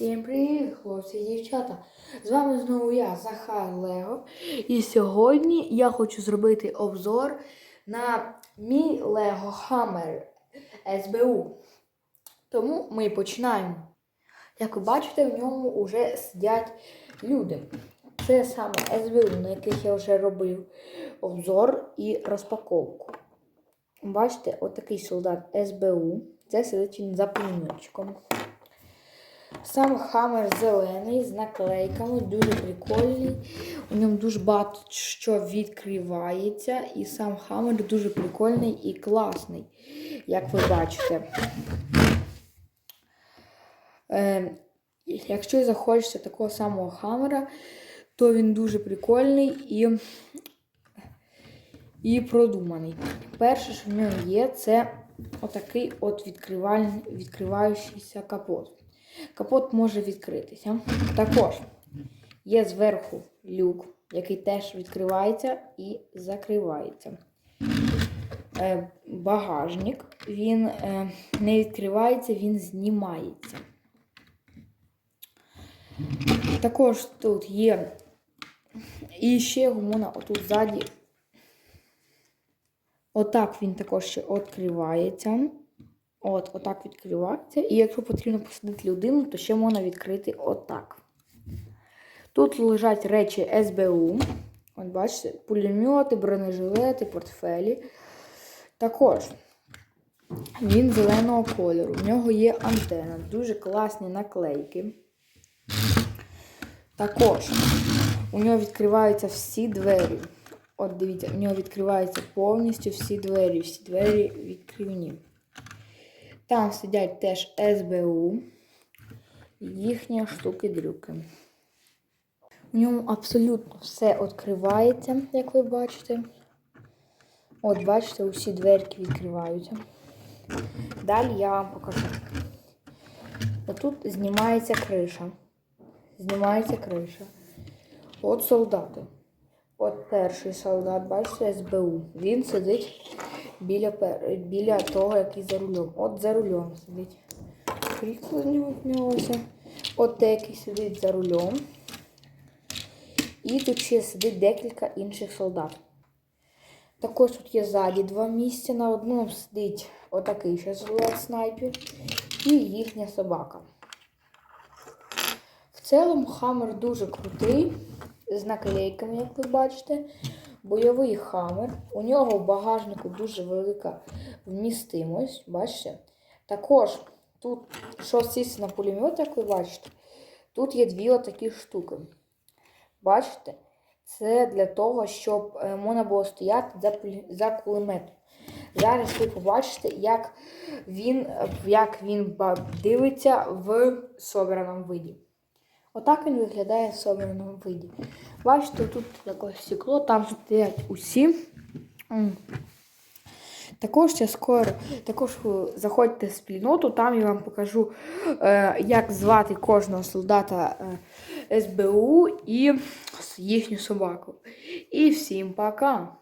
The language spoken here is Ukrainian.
Всім привіт, хлопці і дівчата! З вами знову я, Захар Лего. І сьогодні я хочу зробити обзор на мій Lego Hammer SBU. Тому ми починаємо. Як ви бачите, в ньому вже сидять люди. Це саме SBU, на яких я вже робив обзор і розпаковку. Бачите, отакий солдат СБУ. Це сидить він за пулеметчиком. Сам хамер зелений з наклейками, дуже прикольний. У ньому дуже багато що відкривається. І сам хамер дуже прикольний і класний, як ви бачите. Е, якщо захочете такого самого хамера, то він дуже прикольний і, і продуманий. Перше, що в ньому є, це отакий от відкриваючийся капот. Капот може відкритися. Також є зверху люк, який теж відкривається і закривається. Е, Багажник, він е, не відкривається, він знімається. Також тут є і ще його можна отут ззаді. Отак він також ще відкривається. От, отак відкривається. І якщо потрібно посадити людину, то ще можна відкрити отак. Тут лежать речі СБУ. От бачите, пулемети, бронежилети, портфелі. Також він зеленого кольору. В нього є антенна, дуже класні наклейки. Також у нього відкриваються всі двері. От дивіться, у нього відкриваються повністю всі двері. Всі двері відкривні. Там сидять теж СБУ, їхні штуки-дрюки. У ньому абсолютно все відкривається, як ви бачите. От, бачите, усі дверки відкриваються. Далі я вам покажу. Отут знімається криша. Знімається криша. От солдати. От перший солдат, бачите, СБУ. Він сидить біля, біля того, який за рулем. От за рулем сидить. Крісло з нього знялося. От те, який сидить за рулем. І тут ще сидить декілька інших солдат. Також тут є ззаді два місця. На одному сидить отакий ще солдат снайпер і їхня собака. В цілому хамер дуже крутий, з наклейками, як ви бачите. Бойовий хамер. У нього в багажнику дуже велика вмістимость, бачите? Також тут, що сісти на пулемет, як ви бачите, тут є дві отакі штуки. Бачите? Це для того, щоб е, можна було стояти за, за кулеметом. Зараз ви побачите, як він, як він дивиться в собраному виді. Отак він виглядає в собраному виді. Бачите, тут таке стекло, там стоять усі. Також я скоро також е, заходьте в спільноту, там я вам покажу, е, як звати кожного солдата е, СБУ і їхню собаку. І всім пока!